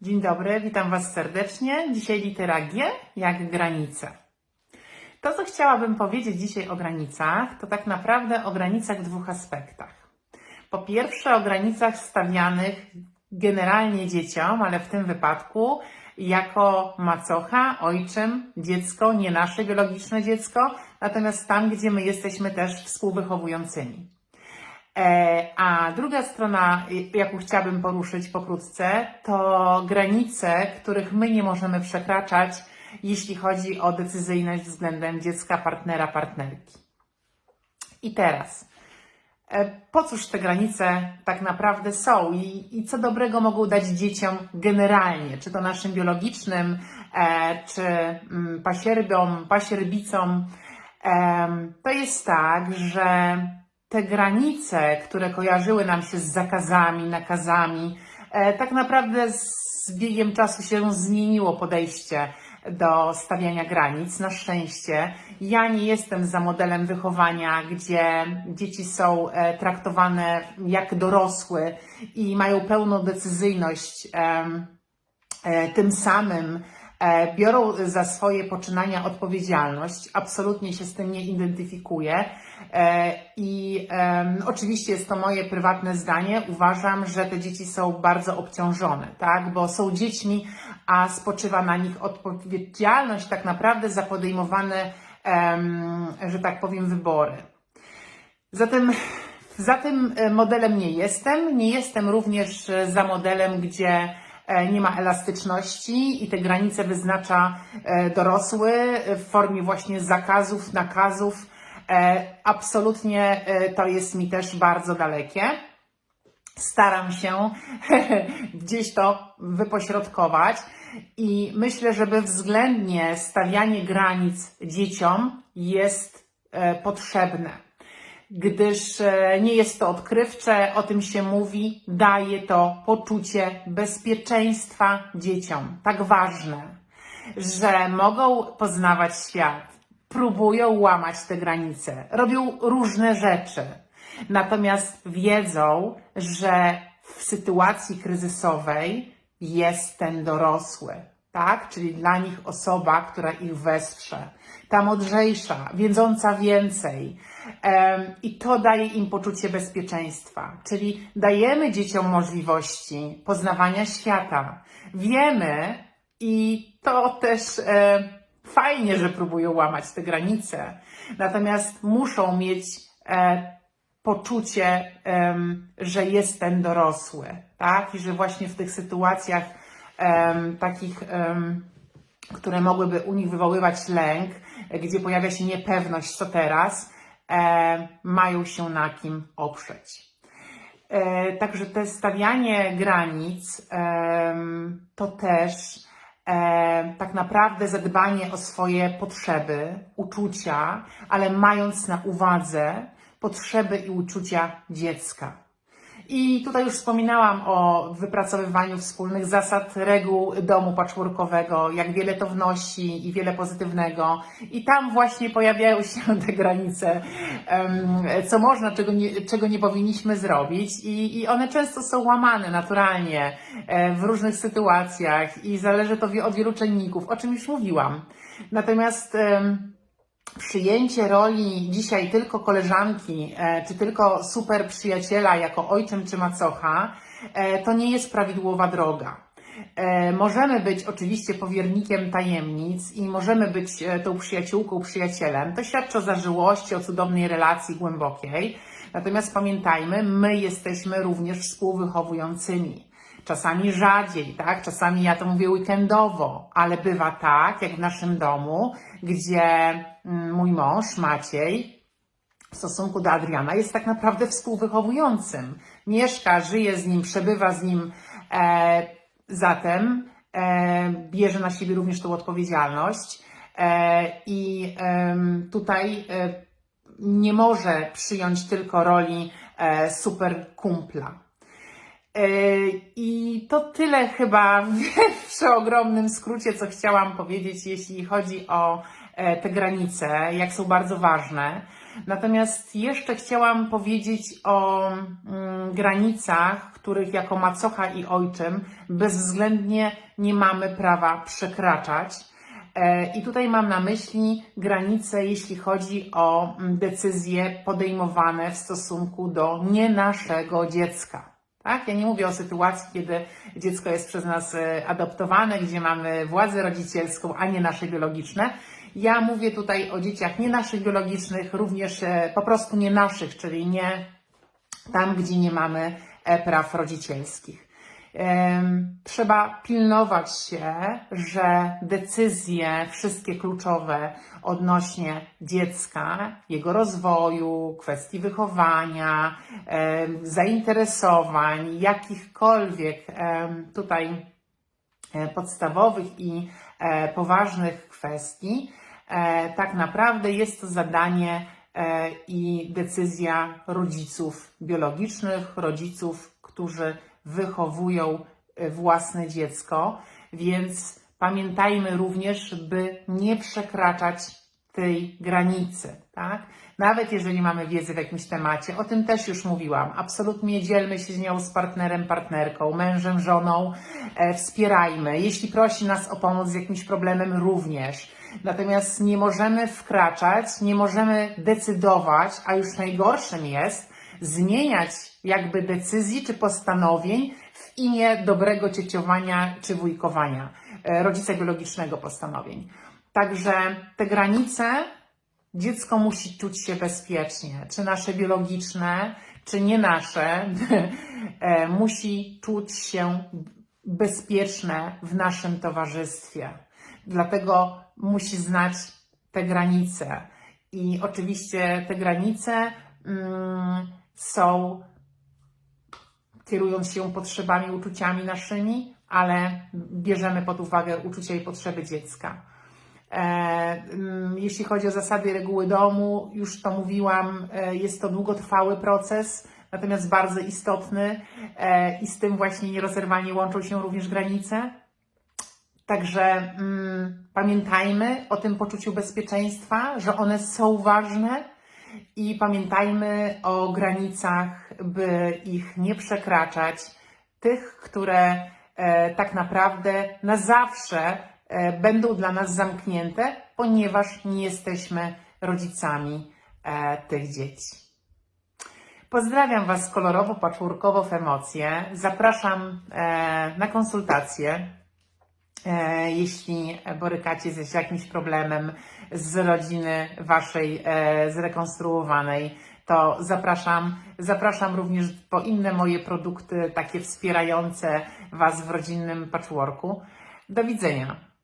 Dzień dobry, witam Was serdecznie. Dzisiaj litera G jak granice. To, co chciałabym powiedzieć dzisiaj o granicach, to tak naprawdę o granicach w dwóch aspektach. Po pierwsze, o granicach stawianych generalnie dzieciom, ale w tym wypadku jako macocha, ojczym, dziecko, nie nasze biologiczne dziecko, natomiast tam, gdzie my jesteśmy też współwychowującymi. E, A druga strona, jaką chciałabym poruszyć pokrótce, to granice, których my nie możemy przekraczać, jeśli chodzi o decyzyjność względem dziecka, partnera, partnerki. I teraz, e, po cóż te granice tak naprawdę są i, i co dobrego mogą dać dzieciom generalnie, czy to naszym biologicznym, e, czy mm, pasierbiom, pasierbicom. To jest tak, że te granice, które kojarzyły nam się z zakazami, nakazami, e, tak naprawdę z biegiem czasu się zmieniło podejście do stawiania granic. Na szczęście ja nie jestem za modelem wychowania, gdzie dzieci są e, traktowane jak dorosłe i mają pełną decyzyjność. e, tym samym biorą za swoje poczynania odpowiedzialność. Absolutnie się z tym nie identyfikuję. E, I oczywiście jest to moje prywatne zdanie. Uważam, że te dzieci są bardzo obciążone, tak? Bo są dziećmi, a spoczywa na nich odpowiedzialność tak naprawdę za podejmowane, że tak powiem, wybory. Zatem za tym e, modelem nie jestem. Nie jestem również e, za modelem, gdzie e, nie ma elastyczności i te granice wyznacza e, dorosły e, w formie właśnie zakazów, nakazów. E, Absolutnie e, to jest mi też bardzo dalekie. Staram się gdzieś to wypośrodkować i myślę, że bezwzględnie stawianie granic dzieciom jest e, potrzebne gdyż e, nie jest to odkrywcze, o tym się mówi, daje to poczucie bezpieczeństwa dzieciom. Tak ważne, że mogą poznawać świat, próbują łamać te granice, robią różne rzeczy, natomiast wiedzą, że w sytuacji kryzysowej jest ten dorosły, tak? Czyli dla nich osoba, która ich wesprze, ta mądrzejsza, wiedząca więcej. I to daje im poczucie bezpieczeństwa. Czyli dajemy dzieciom możliwości poznawania świata. Wiemy, i to też fajnie, że próbują łamać te granice. Natomiast muszą mieć e, poczucie, że jest ten dorosły, tak? I że właśnie w tych sytuacjach takich, które mogłyby u nich wywoływać lęk, gdzie pojawia się niepewność, co teraz, mają się na kim oprzeć. E, Także te stawianie granic em, to też e, tak naprawdę zadbanie o swoje potrzeby, uczucia, ale mając na uwadze potrzeby i uczucia dziecka. I tutaj już wspominałam o wypracowywaniu wspólnych zasad, reguł domu patchworkowego, jak wiele to wnosi i wiele pozytywnego. I tam właśnie pojawiają się te granice, co można, czego nie, czego nie powinniśmy zrobić. I, I one często są łamane naturalnie e, w różnych sytuacjach i zależy to od wielu czynników, o czym już mówiłam. Natomiast przyjęcie roli dzisiaj tylko koleżanki, e, czy tylko super przyjaciela jako ojczym czy macocha, e, to nie jest prawidłowa droga. E, Możemy być oczywiście powiernikiem tajemnic i możemy być tą przyjaciółką, przyjacielem. To świadczy o zażyłości, o cudownej relacji głębokiej. Natomiast pamiętajmy, my jesteśmy również współwychowującymi. Czasami rzadziej, tak? Czasami ja to mówię weekendowo, ale bywa tak, jak w naszym domu, gdzie mm, mój mąż Maciej w stosunku do Adriana jest tak naprawdę współwychowującym. Mieszka, żyje z nim, przebywa z nim, e, zatem e, bierze na siebie również tą odpowiedzialność e, i em, tutaj e, nie może przyjąć tylko roli e, super kumpla. E, I to tyle chyba w przeogromnym skrócie, co chciałam powiedzieć, jeśli chodzi o e, te granice, jak są bardzo ważne. Natomiast jeszcze chciałam powiedzieć o mm, granicach, których jako macocha i ojczym bezwzględnie nie mamy prawa przekraczać. E, I tutaj mam na myśli granice, jeśli chodzi o mm, decyzje podejmowane w stosunku do nie naszego dziecka. Tak? Ja nie mówię o sytuacji, kiedy dziecko jest przez nas e, adoptowane, gdzie mamy władzę rodzicielską, a nie nasze biologiczne. Ja mówię tutaj o dzieciach nie naszych biologicznych, również e, po prostu nie naszych, czyli nie tam, gdzie nie mamy e, praw rodzicielskich. Trzeba pilnować się, że decyzje wszystkie kluczowe odnośnie dziecka, jego rozwoju, kwestii wychowania, zainteresowań, jakichkolwiek tutaj e, podstawowych i e, poważnych kwestii, e, tak naprawdę jest to zadanie i decyzja rodziców biologicznych, rodziców, którzy wychowują e, własne dziecko, więc pamiętajmy również, by nie przekraczać tej granicy, tak? Nawet jeżeli mamy wiedzę w jakimś temacie, o tym też już mówiłam, absolutnie dzielmy się z nią z partnerem, partnerką, mężem, żoną, e, wspierajmy. Jeśli prosi nas o pomoc z jakimś problemem, również. Natomiast nie możemy wkraczać, nie możemy decydować, a już najgorszym jest zmieniać jakby decyzji czy postanowień w imię dobrego cieciowania czy wujkowania, e, rodzica biologicznego postanowień. Także te granice dziecko musi czuć się bezpiecznie, czy nasze biologiczne, czy nie nasze, e, musi czuć się bezpieczne w naszym towarzystwie. Dlatego musi znać te granice. I oczywiście te granice mm, są, kierując się potrzebami, uczuciami naszymi, ale bierzemy pod uwagę uczucia i potrzeby dziecka. E, mm, Jeśli chodzi o zasady reguły domu, już to mówiłam, e, jest to długotrwały proces, natomiast bardzo istotny e, i z tym właśnie nierozerwalnie łączą się również granice. Także mm, pamiętajmy o tym poczuciu bezpieczeństwa, że one są ważne i pamiętajmy o granicach, by ich nie przekraczać, tych, które e, tak naprawdę na zawsze e, będą dla nas zamknięte, ponieważ nie jesteśmy rodzicami e, tych dzieci. Pozdrawiam Was kolorowo, patchworkowo w emocje. Zapraszam e, na konsultacje. E, jeśli borykacie się z jakimś problemem z rodziny Waszej e, zrekonstruowanej, to zapraszam. Zapraszam również po inne moje produkty, takie wspierające Was w rodzinnym patchworku. Do widzenia.